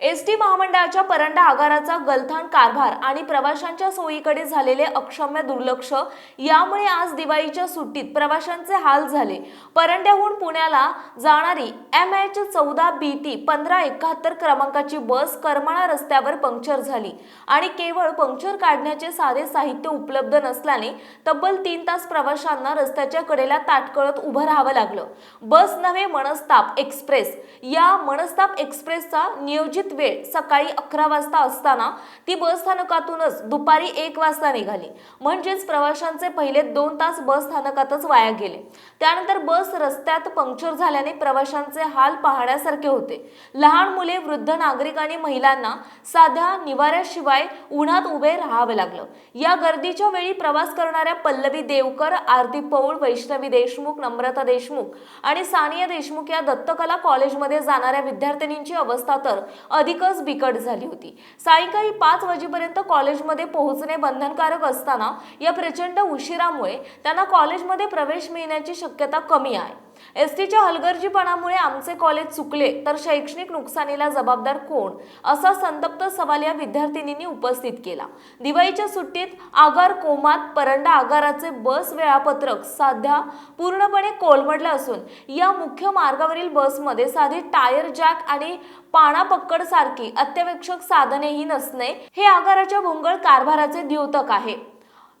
S T महामंडळाच्या परंडा आगाराचा गलथान कारभार आणि प्रवाशांच्या सोयीकडे झालेले अक्षम्य दुर्लक्ष यामुळे आज दिवाळीच्या सुट्टीत प्रवाशांचे हाल झाले. परंड्याहून पुण्याला जाणारी एम एच चौदा बी टी पंधरा एकाहत्तर क्रमांकाची बस करमाळा रस्त्यावर पंक्चर झाली आणि केवळ पंक्चर काढण्याचे साधे साहित्य उपलब्ध नसल्याने तब्बल तीन तास प्रवाशांना रस्त्याच्या कडेला ताटकळत उभं राहावं लागलं. बस नव्हे मनस्ताप एक्सप्रेस या मनस्ताप एक्सप्रेसचा नियोजित वेळ सकाळी अकरा वाजता असताना ती बस स्थानकातूनच दुपारी एक वाजता निघाली. म्हणजेच प्रवाशांचे पहिले दोन तास बस स्थानकातच वाया गेले. त्यानंतर बस रस्त्यात पंक्चर झाल्याने प्रवाशांचे हाल पाहण्यासारखे होते. लहान मुले वृद्ध नागरिक आणि महिलांना साध्या निवाऱ्याशिवाय उन्हात उभे राहावे लागलं. या गर्दीच्या वेळी प्रवास करणाऱ्या पल्लवी देवकर आरती पौळ वैष्णवी देशमुख नम्रता देशमुख आणि सानिया देशमुख या दत्तकला कॉलेजमध्ये जाणाऱ्या विद्यार्थिनींची अवस्था तर अधिकच बिकट झाली होती. सायंकाळी पाच वाजेपर्यंत कॉलेजमध्ये पोहोचणे बंधनकारक असताना या प्रचंड उशिरामुळे त्यांना कॉलेजमध्ये प्रवेश मिळण्याची शक्यता कमी आहे. एस टीच्या हलगर्जीपणामुळे आमचे कॉलेज चुकले तर शैक्षणिक नुकसानीला जबाबदार कोण? असा संतप्त सवाल या विद्यार्थिनींनी उपस्थित केला. दिवाळीच्या सुट्टीत आगार कोमात परंडा आगाराचे बस वेळापत्रक साध्या पूर्णपणे कोलमडलं असून या मुख्य मार्गावरील बसमध्ये साधी टायर जॅक आणि पाणा पक्कड सारखी अत्यावश्यक साधनेही नसणे हे आगाराच्या भोंगळ कारभाराचे द्योतक आहे.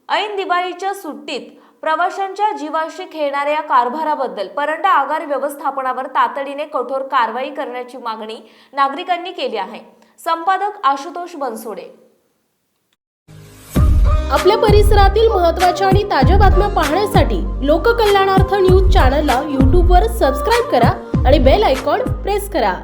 ऐन दिवाळीच्या सुट्टीत प्रवाशांच्या जीवाशी खेळणाऱ्या या कारभाराबद्दल परंडा आगार व्यवस्थापनावर तातडीने कठोर कारवाई करण्याची मागणी नागरिकांनी केली आहे. संपादक आशुतोष बनसोडे. आपल्या परिसरातील महत्त्वाच्या आणि ताज्या बातम्या पाहण्यासाठी लोककल्याणार्थ न्यूज चॅनलला यूट्यूबवर सबस्क्राईब करा आणि बेल आयकॉन प्रेस करा.